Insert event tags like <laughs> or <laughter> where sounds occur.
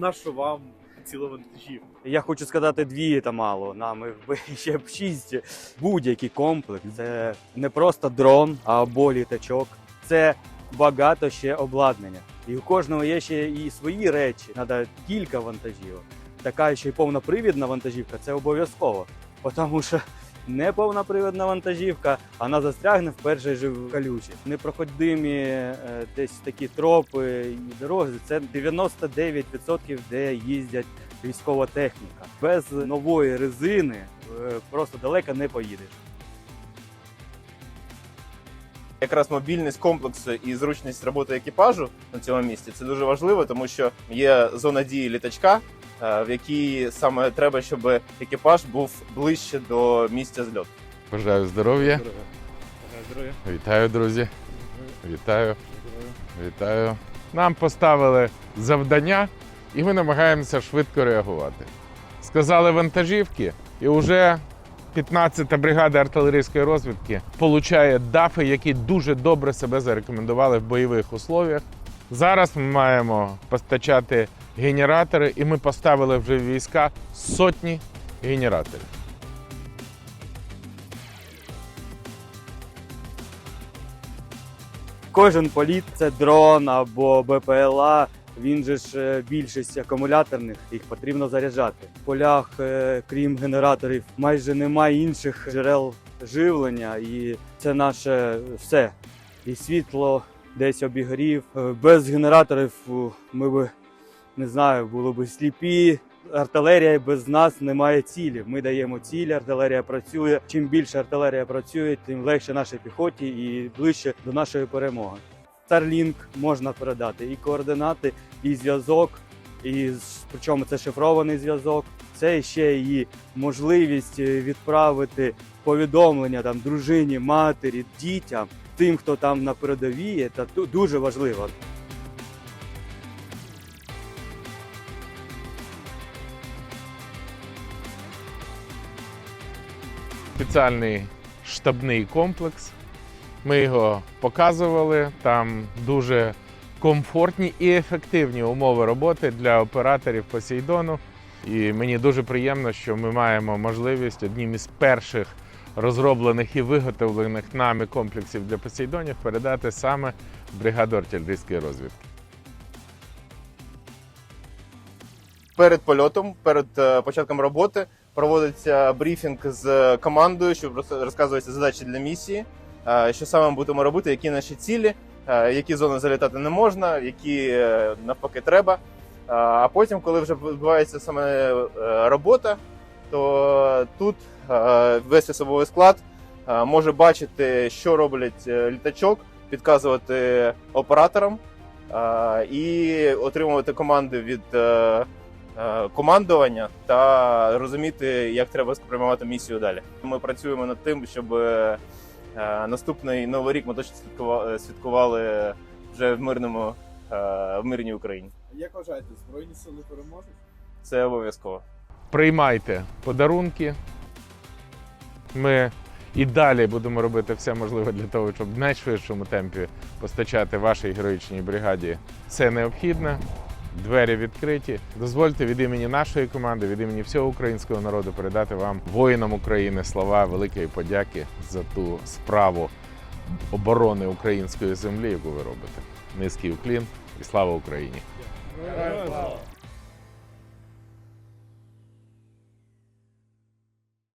Нащо вам ціла вантажівка? Я хочу сказати, дві та мало. Нам <laughs> ще б шість. Будь-який комплекс. Це не просто дрон або літачок. Це багато ще обладнання. І у кожного є ще і свої речі. Треба кілька вантажівок. Така ще й повнопривідна вантажівка це обов'язково. Тому що не повнопривідна вантажівка, вона застрягне в першій же калючі. Непроходимі е, десь такі тропи і дороги. Це 99% де їздять військова техніка. Без нової резини е, просто далеко не поїдеш. Якраз мобільність комплексу і зручність роботи екіпажу на цьому місці це дуже важливо, тому що є зона дії літачка, в якій саме треба, щоб екіпаж був ближче до місця зльоту. Бажаю здоров'я. Здоров'я. Вітаю, друзі. Вітаю. Вітаю. Нам поставили завдання, і ми намагаємося швидко реагувати. Сказали вантажівки, і вже 15-та бригада артилерійської розвідки получає дафи, які дуже добре себе зарекомендували в бойових условіях. Зараз ми маємо постачати генератори, і ми поставили вже в війська сотні генераторів. Кожен політ це дрон або БПЛА. Він же ж е, більшість акумуляторних, їх потрібно заряджати. В полях, е, крім генераторів, майже немає інших джерел живлення, і це наше все. І світло десь обігрів. Е, Без генераторів ми б не знаю, були б сліпі. Артилерія без нас не має цілі. Ми даємо цілі, артилерія працює. Чим більше артилерія працює, тим легше нашій піхоті і ближче до нашої перемоги. Starlink можна передати і координати, і зв'язок, і причому це шифрований зв'язок. Це ще і можливість е, відправити повідомлення там дружині, матері, дітям, тим, хто там на передовій. Це ду- дуже важливо. Спеціальний штабний комплекс. Ми його показували. Там дуже комфортні і ефективні умови роботи для операторів Посейдону. І мені дуже приємно, що ми маємо можливість одним із перших розроблених і виготовлених нами комплексів для Посейдонів передати саме бригаду артилерійської розвідки. Перед польотом, перед е, початком роботи, проводиться брифінг з командою, щоб роз- розказуються задачі для місії, е, що саме будемо робити, які наші цілі, е, які зони залітати не можна, які е, навпаки треба. А потім, коли вже відбувається саме робота, то тут весь особовий склад може бачити, що роблять літачок, підказувати операторам і отримувати команди від командування та розуміти, як треба сприймати місію далі. Ми працюємо над тим, щоб е, наступний новий рік ми точно святкували, святкували вже в мирному е, в мирній Україні. Як вважаєте, Збройні сили переможуть? Це обов'язково. приймайте подарунки. Ми і далі будемо робити все можливе для того, щоб в найшвидшому темпі постачати вашій героїчній бригаді все необхідне. Двері відкриті. Дозвольте від імені нашої команди, від імені всього українського народу передати вам, воїнам України, слова великої подяки за ту справу оборони української землі, яку ви робите. Низький уклін і слава Україні!